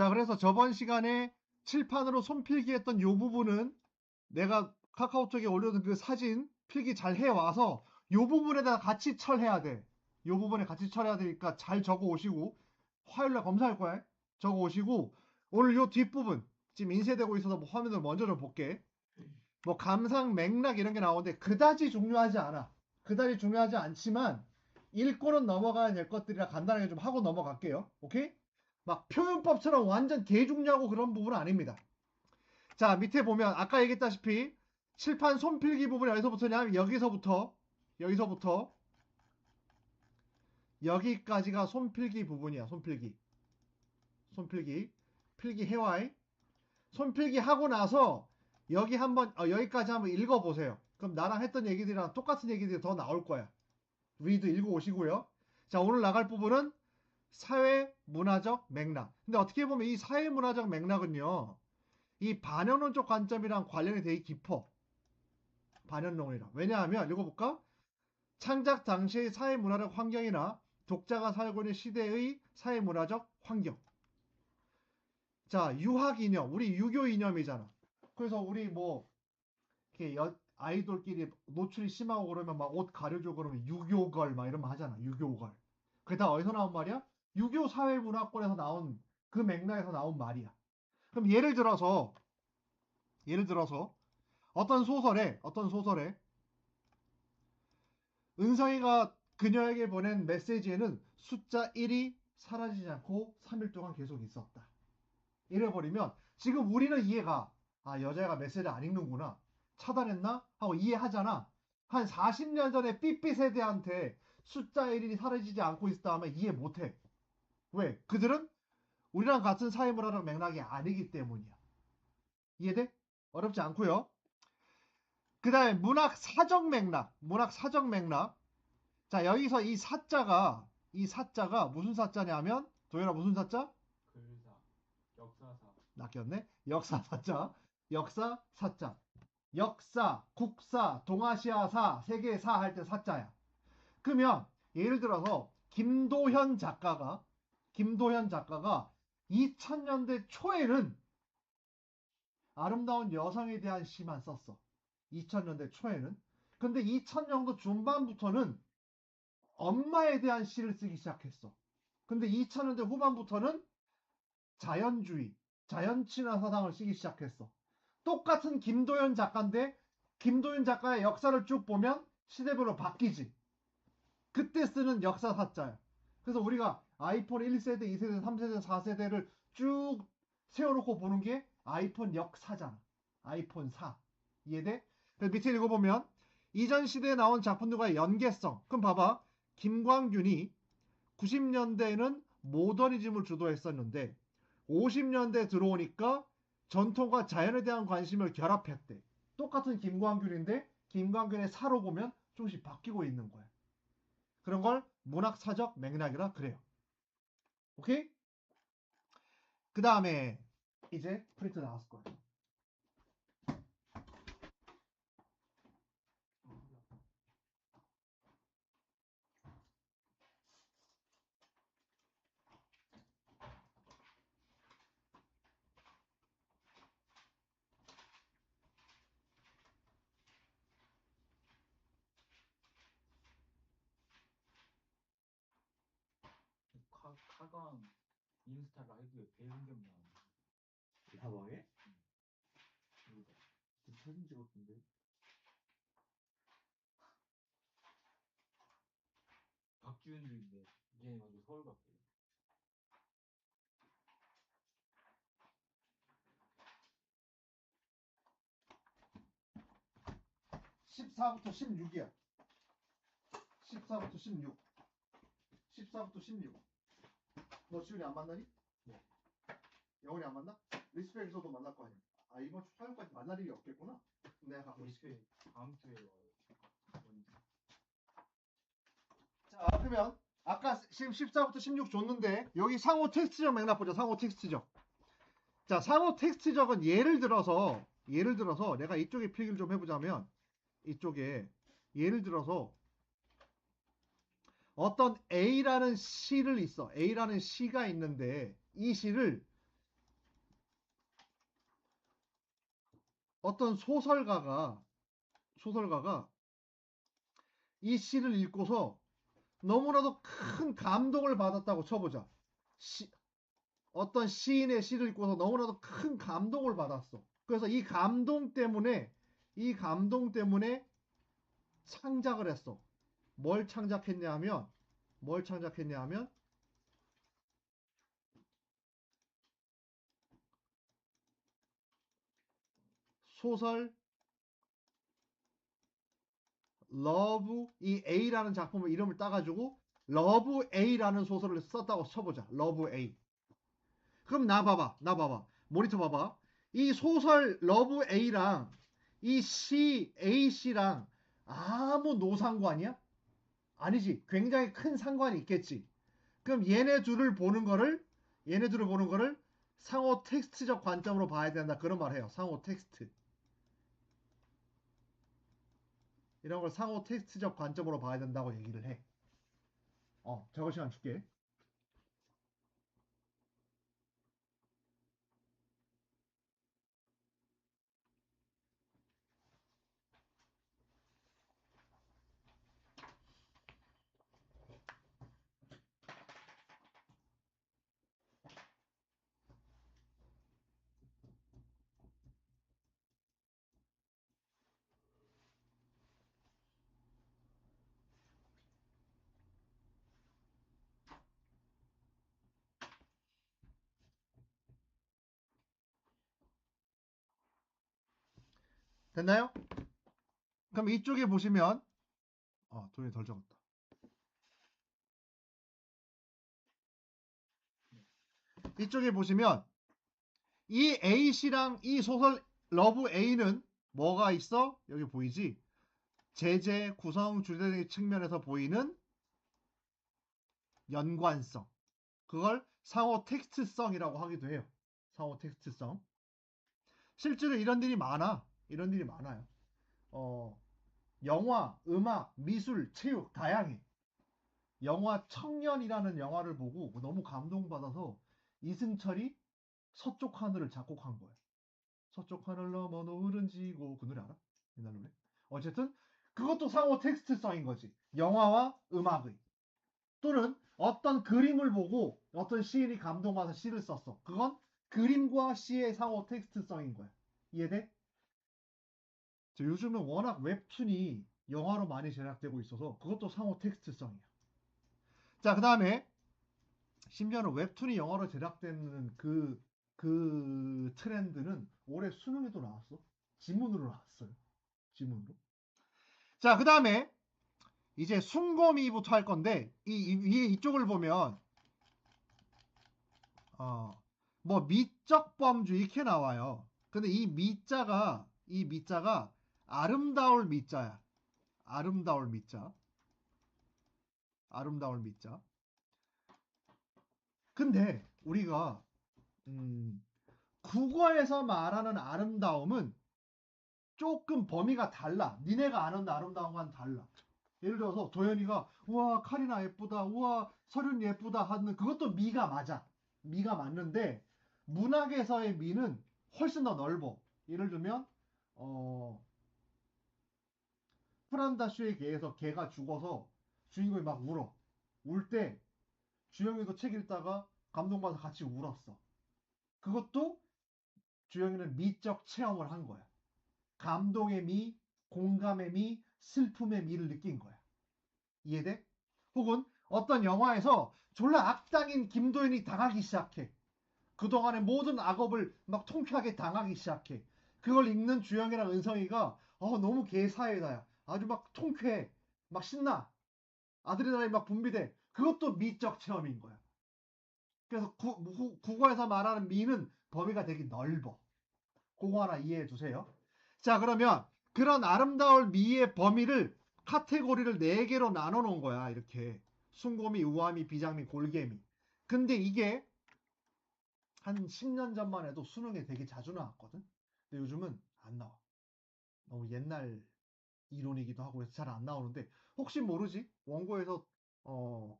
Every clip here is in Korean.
자, 그래서 저번 시간에 칠판으로 손필기 했던 요 부분은 내가 카카오톡에 올려둔 그 사진 필기 잘 해와서 요 부분에다가 같이 철해야 돼. 요 부분에 같이 철해야 되니까 잘 적어 오시고 화요일날 검사할 거야. 적어 오시고 오늘 요 뒷부분 지금 인쇄되고 있어서 뭐 화면을 먼저 좀 볼게. 뭐 감상 맥락 이런 게 나오는데 그다지 중요하지 않아. 그다지 중요하지 않지만 읽고는 넘어가야 될 것들이라 간단하게 좀 하고 넘어갈게요. 오케이? 막 표현법처럼 완전 개중요하고 그런 부분은 아닙니다. 자, 밑에 보면 아까 얘기했다시피 칠판 손필기 부분이 어디서부터냐면 여기서부터 여기서부터 여기까지가 손필기 부분이야. 손필기. 손필기. 필기 해와이. 손필기 하고 나서 여기 한번 어, 여기까지 한번 읽어 보세요. 그럼 나랑 했던 얘기들이랑 똑같은 얘기들이 더 나올 거야. 리드 읽어 오시고요. 자, 오늘 나갈 부분은 사회 문화적 맥락. 근데 어떻게 보면 이 사회 문화적 맥락은요. 이 반영론적 관점이랑 관련이 되게 깊어. 반영론이랑. 왜냐하면 읽어볼까? 창작 당시의 사회 문화적 환경이나 독자가 살고 있는 시대의 사회 문화적 환경. 자, 유학 이념. 우리 유교 이념이잖아. 그래서 우리 뭐 이렇게 여- 아이돌끼리 노출이 심하고 그러면 막 옷 가려줘 그러면 유교걸 막 이런 말 하잖아. 유교걸. 그게 다 어디서 나온 말이야? 유교 사회문화권에서 나온 그 맥락에서 나온 말이야. 그럼 예를 들어서 예를 들어서 어떤 소설에 어떤 소설에 은성이가 그녀에게 보낸 메시지에는 숫자 1이 사라지지 않고 3일 동안 계속 있었다. 이래버리면 지금 우리는 이해가 아 여자애가 메시지를 안 읽는구나 차단했나 하고 이해하잖아. 한 40년 전에 삐삐 세대한테 숫자 1이 사라지지 않고 있다 하면 이해 못해. 왜? 그들은 우리랑 같은 사회 문화적 맥락이 아니기 때문이야. 이해돼? 어렵지 않고요. 그 다음에 문학 사적 맥락, 문학 사적 맥락. 자 여기서 이 사자가 이 사자가 무슨 사자냐면 도현아 무슨 사자? 글사, 역사사, 낚였네. 역사 사자, 역사 사자, 역사, 국사, 동아시아사, 세계사 할 때 사자야. 그러면 예를 들어서 김도현 작가가 김도현 작가가 2000년대 초에는 아름다운 여성에 대한 시만 썼어. 2000년대 초에는. 근데 2000년도 중반부터는 엄마에 대한 시를 쓰기 시작했어. 근데 2000년대 후반부터는 자연주의, 자연친화 사상을 쓰기 시작했어. 똑같은 김도현 작가인데 김도현 작가의 역사를 쭉 보면 시대별로 바뀌지. 그때 쓰는 역사 사자야. 그래서 우리가 아이폰 1세대, 2세대, 3세대, 4세대를 쭉 세워놓고 보는 게 아이폰 역사잖아. 아이폰 4. 이해돼? 밑에 읽어보면 이전 시대에 나온 작품들과의 연계성. 그럼 봐봐. 김광균이 90년대에는 모더니즘을 주도했었는데 50년대 들어오니까 전통과 자연에 대한 관심을 결합했대. 똑같은 김광균인데 김광균의 사로 보면 조금씩 바뀌고 있는 거야. 그런 걸 문학사적 맥락이라 그래요. 오케이? 그 다음에 이제 프린트 나왔을 거예요. 카, 카강 인스타 라이브에 배운 게 없나? 다방에? 이거 그 사진 찍었던데. 박주현들인데 얘 먼저 서울 갔대. 14부터 16이야. 14부터 16. 14부터 16. 너 지훈이 안 만나니? 네. 영훈이 안 만나? 리스펙에서도 만날 거 아니야. 아 이번 주 화요일까지 만날 일이 없겠구나. 내가 갖고. 리스펙 다음 주에 와요. 자 그러면 아까 지금 14부터 16 줬는데 여기 상호 텍스트적 맥락 보자. 상호 텍스트적. 자 상호 텍스트적은 예를 들어서 예를 들어서 내가 이쪽에 필기를 좀 해보자면 이쪽에 예를 들어서 어떤 A라는 C를 있어. A라는 C가 있는데 이 C를 어떤 소설가가 소설가가 이 시를 읽고서 너무나도 큰 감동을 받았다고 쳐보자. 시, 어떤 시인의 시를 읽고서 너무나도 큰 감동을 받았어. 그래서 이 감동 때문에 이 감동 때문에 창작을 했어. 뭘 창작했냐 하면 뭘 창작했냐 하면 소설 러브 이 A라는 작품의 이름을 따가지고 러브 A라는 소설을 썼다고 쳐보자. 러브 A. 그럼 나 봐봐. 나 봐봐. 모니터 봐봐. 이 소설 러브 A랑 이시 A 씨랑 아무 노상관이야? 아니지. 굉장히 큰 상관이 있겠지. 그럼 얘네 둘을 보는 거를 얘네 둘을 보는 거를 상호 텍스트적 관점으로 봐야 된다. 그런 말 해요. 상호 텍스트. 이런 걸 상호 텍스트적 관점으로 봐야 된다고 얘기를 해. 어, 저거 시간 줄게. 됐나요? 그럼 이쪽에 보시면 어, 돈이 덜 적었다. 이쪽에 보시면 이 A씨랑 이 소설 러브 A는 뭐가 있어? 여기 보이지? 제재, 구성, 주제 등의 측면에서 보이는 연관성. 그걸 상호 텍스트성이라고 하기도 해요. 상호 텍스트성. 실제로 이런 일이 많아. 이런 일이 많아요. 어, 영화, 음악, 미술, 체육 다양해. 영화 청년이라는 영화를 보고 너무 감동받아서 이승철이 서쪽 하늘을 작곡한 거예요. 서쪽 하늘 넘어 노을은 지고 그 노래 알아? 옛날 노래? 어쨌든 그것도 상호 텍스트성인 거지. 영화와 음악의. 또는 어떤 그림을 보고 어떤 시인이 감동받아서 시를 썼어. 그건 그림과 시의 상호 텍스트성인 거야. 이해돼? 저 요즘은 워낙 웹툰이 영화로 많이 제작되고 있어서 그것도 상호 텍스트성이야. 자, 그 다음에 심지어는 웹툰이 영화로 제작되는 그, 그 트렌드는 올해 수능에도 나왔어. 지문으로 나왔어요. 지문으로. 자, 그 다음에 이제 순고미부터 할 건데 이, 이 위에 이쪽을 보면 어, 뭐 미적 범주 이렇게 나와요. 근데 이 미자가 이 미자가 아름다울 미자야. 아름다울 미자. 아름다울 미자. 근데 우리가 음, 국어에서 말하는 아름다움은 조금 범위가 달라. 니네가 아는 아름다움과는 달라. 예를 들어서 도현이가 우와 카리나 예쁘다. 우와 서륜 예쁘다 하는 그것도 미가 맞아. 미가 맞는데 문학에서의 미는 훨씬 더 넓어. 예를 들면 어 프란다슈의 개에서 개가 죽어서 주인공이 막 울어. 울 때 주영이도 책 읽다가 감동받아서 같이 울었어. 그것도 주영이는 미적 체험을 한 거야. 감동의 미, 공감의 미, 슬픔의 미를 느낀 거야. 이해돼? 혹은 어떤 영화에서 졸라 악당인 김도현이 당하기 시작해. 그동안의 모든 악업을 막 통쾌하게 당하기 시작해. 그걸 읽는 주영이랑 은성이가 어, 너무 개사이다야. 아주 막 통쾌해. 막 신나. 아드레날린 막 분비돼. 그것도 미적 체험인 거야. 그래서 구, 구, 국어에서 말하는 미는 범위가 되게 넓어. 그거 하나 이해해 두세요. 자, 그러면 그런 아름다울 미의 범위를 카테고리를 네 개로 나눠 놓은 거야. 이렇게. 순고미, 우아미, 비장미, 골개미. 근데 이게 한 10년 전만 해도 수능에 되게 자주 나왔거든. 근데 요즘은 안 나와. 너무 옛날 이론이기도 하고 해서 잘 안 나오는데 혹시 모르지? 원고에서 어,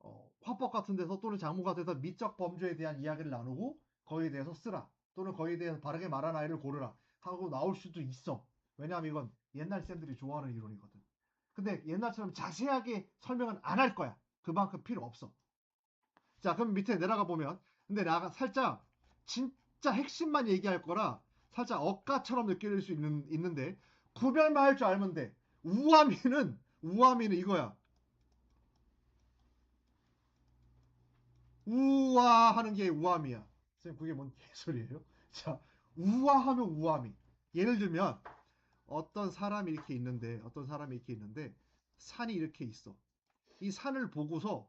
어, 화법 같은 데서 또는 장문 같은 데서 미적 범죄에 대한 이야기를 나누고 거기에 대해서 쓰라. 또는 거기에 대해서 바르게 말한 아이를 고르라. 하고 나올 수도 있어. 왜냐하면 이건 옛날 쌤들이 좋아하는 이론이거든. 근데 옛날처럼 자세하게 설명은 안 할 거야. 그만큼 필요 없어. 자, 그럼 밑에 내려가 보면, 근데 나가 살짝 진짜 핵심만 얘기할 거라 살짝 억가처럼 느껴질 수 있는, 있는데 구별만 할 줄 알면 돼. 우아미는 우아미는 이거야. 우아하는 게 우아미야. 선생님 그게 뭔 개소리예요? 자, 우아하면 우아미. 예를 들면 어떤 사람이 이렇게 있는데 어떤 사람이 이렇게 있는데 산이 이렇게 있어. 이 산을 보고서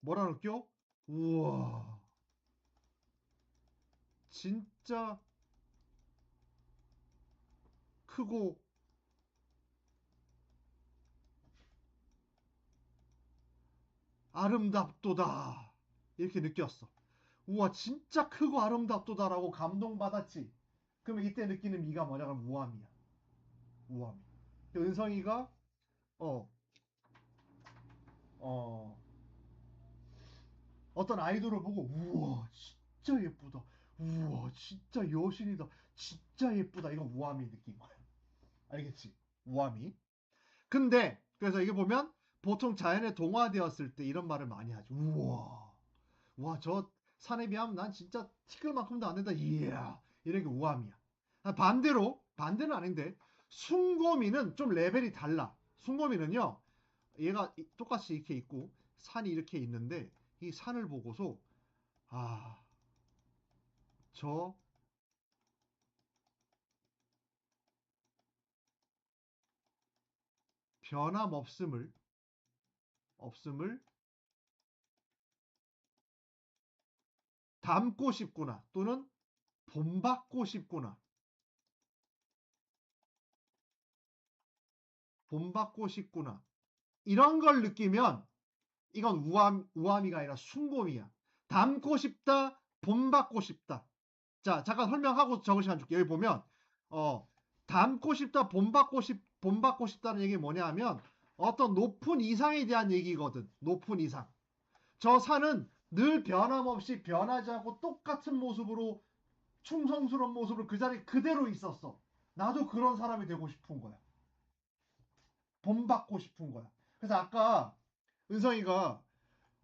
뭐라 느껴? 우와. 진짜 크고 아름답도다. 이렇게 느꼈어. 우와, 진짜 크고 아름답도다 라고 감동받았지. 그러면 이때 느끼는 미가 뭐냐? 그럼 우함이야. 우함. 은성이가, 어, 어, 어떤 아이돌을 보고, 우와, 진짜 예쁘다. 우와, 진짜 여신이다. 진짜 예쁘다. 이건 우함이 느낀 거야. 알겠지? 우함이. 근데, 그래서 이게 보면, 보통 자연에 동화되었을 때 이런 말을 많이 하죠. 우와. 와, 저 산에 비하면 난 진짜 티끌만큼도 안 된다. 이야. 이런 게 우함이야. 아, 반대로, 반대는 아닌데, 숭고미는 좀 레벨이 달라. 숭고미는요, 얘가 이- 똑같이 이렇게 있고, 산이 이렇게 있는데, 이 산을 보고서, 아, 저, 변함없음을, 없음을 담고 싶구나. 또는 본받고 싶구나. 본받고 싶구나. 이런 걸 느끼면 이건 우함, 우함이가 아니라 숭고미야. 담고 싶다, 본받고 싶다. 자, 잠깐 설명하고 적을 시간 줄게. 여기 보면, 어, 담고 싶다, 본받고 싶, 본받고 싶다는 얘기 뭐냐 하면 어떤 높은 이상에 대한 얘기거든. 높은 이상. 저 산은 늘 변함없이 변하지 않고 똑같은 모습으로 충성스러운 모습으로 그 자리에 그대로 있었어. 나도 그런 사람이 되고 싶은 거야. 본받고 싶은 거야. 그래서 아까 은성이가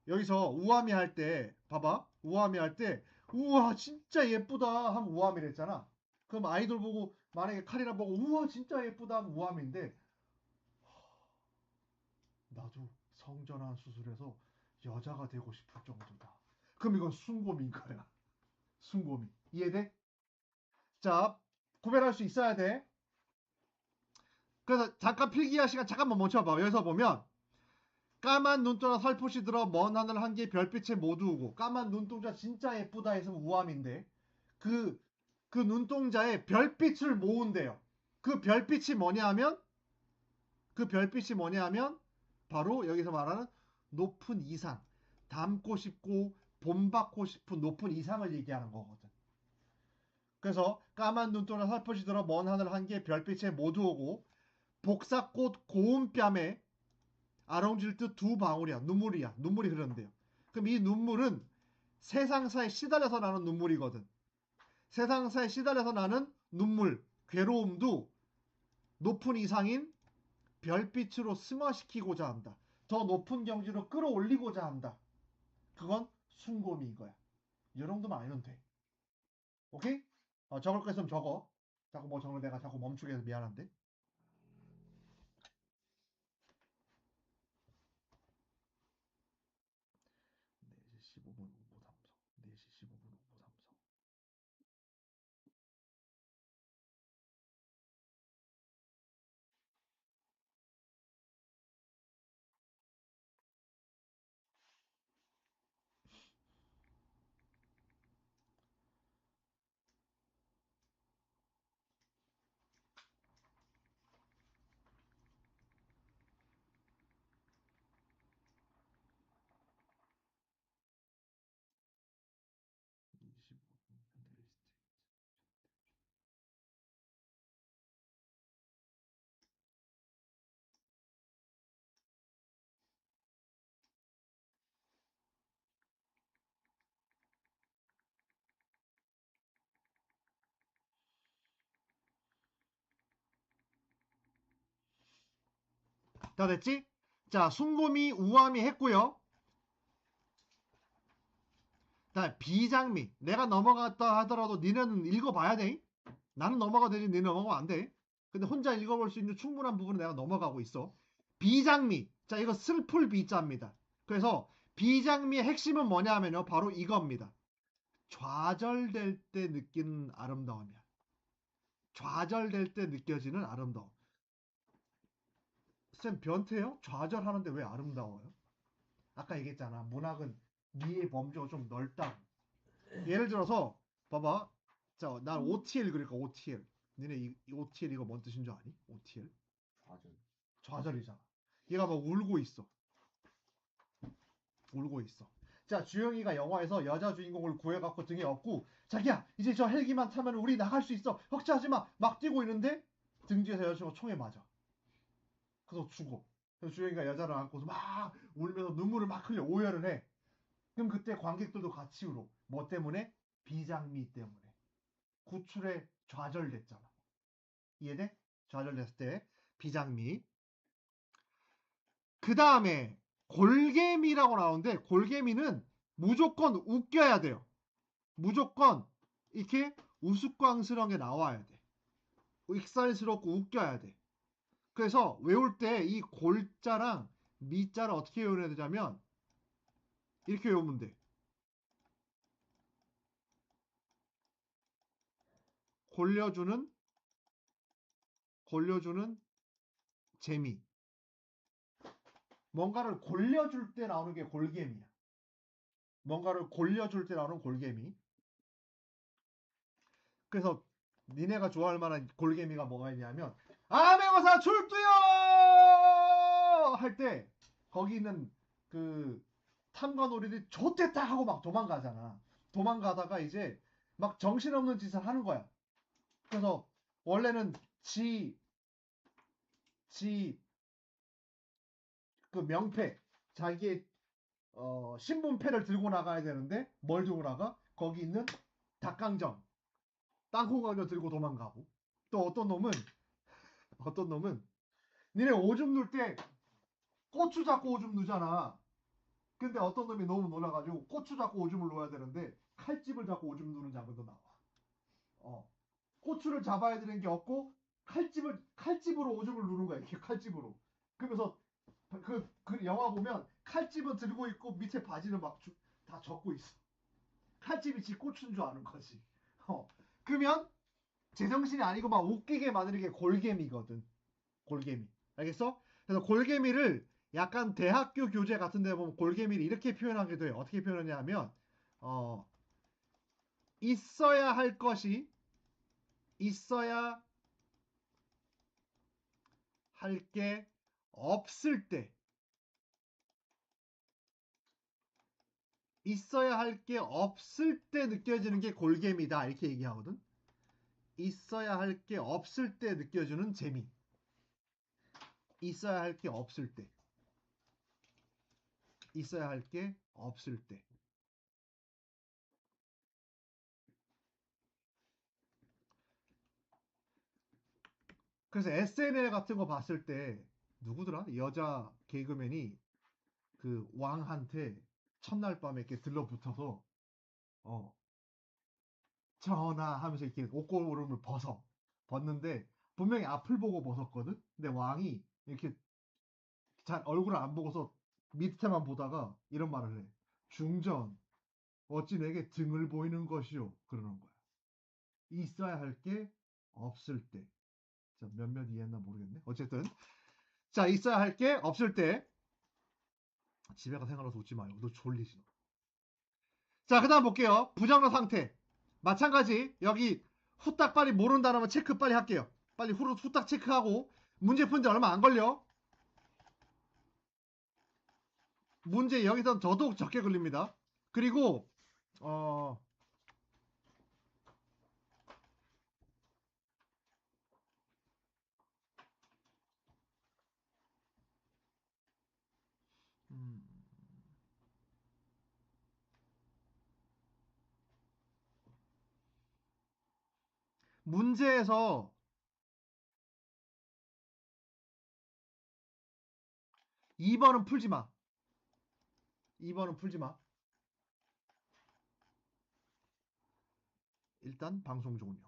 여기서 우아미 할 때, 봐봐. 우아미 할 때, 우와, 진짜 예쁘다 하면 우아미랬잖아. 그럼 아이돌 보고, 만약에 카리나 보고, 우와, 진짜 예쁘다 하면 우아미인데, 나도 성전환 수술해서 여자가 되고 싶을 정도다. 그럼 이건 순고미인 거야. 순고미. 이해돼? 자, 구별할 수 있어야 돼. 그래서 잠깐 필기할 시간 잠깐만 멈춰봐. 여기서 보면 까만 눈동자 살포시 들어 먼 하늘 한 개의 별빛에 모두 오고 까만 눈동자 진짜 예쁘다 해서 우함인데 그, 그 눈동자에 별빛을 모은대요. 그 별빛이 뭐냐 하면 그 별빛이 뭐냐 하면 바로 여기서 말하는 높은 이상, 담고 싶고 본받고 싶은 높은 이상을 얘기하는 거거든. 그래서 까만 눈동자 살포시 들어 먼 하늘 한 개의 별빛에 모두 오고 복사꽃 고운 뺨에 아롱질 듯 두 방울이야. 눈물이야. 눈물이 흐르는데요. 그럼 이 눈물은 세상사에 시달려서 나는 눈물이거든. 세상사에 시달려서 나는 눈물, 괴로움도 높은 이상인 별빛으로 승화시키고자 한다. 더 높은 경지로 끌어올리고자 한다. 그건 순고미인 거야. 이 정도만 알면 돼. 오케이? 어, 적을 거 있으면 적어. 자꾸 뭐 적을 내가 자꾸 멈추게 해서 미안한데. 4시 15분 오보 삼성. 4시 15분 오보 삼성. 다 됐지? 자, 순곰이, 우암이 했고요. 자, 비장미. 내가 넘어갔다 하더라도 니네는 읽어봐야 돼. 나는 넘어가 되지 니네 넘어가면 안 돼. 근데 혼자 읽어볼 수 있는 충분한 부분은 내가 넘어가고 있어. 비장미. 자, 이거 슬플 비자입니다. 그래서 비장미의 핵심은 뭐냐면요. 바로 이겁니다. 좌절될 때 느끼는 아름다움이야. 좌절될 때 느껴지는 아름다움. 쌤 변태요? 좌절하는데 왜 아름다워요? 아까 얘기했잖아. 문학은 미의 범주가 좀 넓다. 예를 들어서 봐봐. 자, 난 OTL 그러니까 OTL. 니네 이, 이 OTL 이거 뭔 뜻인 줄 아니? OTL? 좌절. 좌절이잖아. 얘가 막 울고 있어. 울고 있어. 자, 주영이가 영화에서 여자 주인공을 구해갖고 등에 업고 자기야 이제 저 헬기만 타면 우리 나갈 수 있어. 걱정하지 마. 막 뛰고 있는데 등 뒤에서 여자친구가 총에 맞아. 그래서 죽어. 그래서 주영이가 여자를 안고서 막 울면서 눈물을 막 흘려 오열을 해. 그럼 그때 관객들도 같이 울어. 뭐 때문에? 비장미 때문에. 구출에 좌절됐잖아. 이해돼? 좌절됐을 때 비장미. 그 다음에 골개미라고 나오는데 골개미는 무조건 웃겨야 돼요. 무조건 이렇게 우스꽝스러운 게 나와야 돼. 익살스럽고 웃겨야 돼. 그래서 외울 때 이 골자랑 미자를 어떻게 외워야 되냐면 이렇게 외우면 돼. 골려주는 골려주는 재미. 뭔가를 골려줄 때 나오는 게 골개미야. 뭔가를 골려줄 때 나오는 골개미. 그래서 니네가 좋아할 만한 골개미가 뭐가 있냐면 암행어사 출두요 할 때 거기 있는 그 탐관오리들이 좋댔다 하고 막 도망가잖아. 도망가다가 이제 막 정신없는 짓을 하는 거야. 그래서 원래는 지, 지, 그 명패, 자기의 어, 신분패를 들고 나가야 되는데 뭘 들고 나가? 거기 있는 닭강정, 땅콩강정 들고 도망가고 또 어떤 놈은 어떤 놈은 니네 오줌 누를 때 고추 잡고 오줌 누잖아. 근데 어떤 놈이 너무 놀라가지고 고추 잡고 오줌을 놓아야 되는데 칼집을 잡고 오줌 누는 장면도 나와. 어. 고추를 잡아야 되는 게 없고 칼집을 칼집으로 오줌을 누는 거야. 이렇게 칼집으로. 그러면서 그, 그 영화 보면 칼집은 들고 있고 밑에 바지는 막 다 젖고 있어. 칼집이 지 고추인 줄 아는 거지. 어. 그러면 제정신이 아니고 막 웃기게 만드는 게 골개미거든. 골개미. 알겠어? 그래서 골개미를 약간 대학교 교재 같은 데 보면 골개미를 이렇게 표현하기도 해요. 어떻게 표현하냐면 어 있어야 할 것이 있어야 할 게 없을 때 있어야 할 게 없을 때 느껴지는 게 골개미다 이렇게 얘기하거든 있어야 할 게 없을 때 느껴지는 재미. 있어야 할 게 없을 때. 있어야 할 게 없을 때. 그래서 SNL 같은 거 봤을 때 누구더라? 여자 개그맨이 그 왕한테 첫날 밤에 이렇게 들러붙어서 어 전하 하면서 이렇게 옷고름을 벗어 벗는데 분명히 앞을 보고 벗었거든. 근데 왕이 이렇게 잘 얼굴을 안 보고서 밑에만 보다가 이런 말을 해. 중전 어찌 내게 등을 보이는 것이오 그러는 거야. 있어야 할 게 없을 때. 자, 몇몇 이해했나 모르겠네. 어쨌든 자 있어야 할 게 없을 때 집에 가 생각나서 웃지 마요. 너 졸리지 너. 자 그 다음 볼게요. 부정어 상태 마찬가지 여기 후딱 빨리 모른다면 체크 빨리 할게요. 빨리 후루 후딱 체크하고 문제 푼지 얼마 안 걸려. 문제 여기선 더더욱 적게 걸립니다. 그리고 어 문제에서 2번은 풀지 마. 2번은 풀지 마. 일단 방송 종료.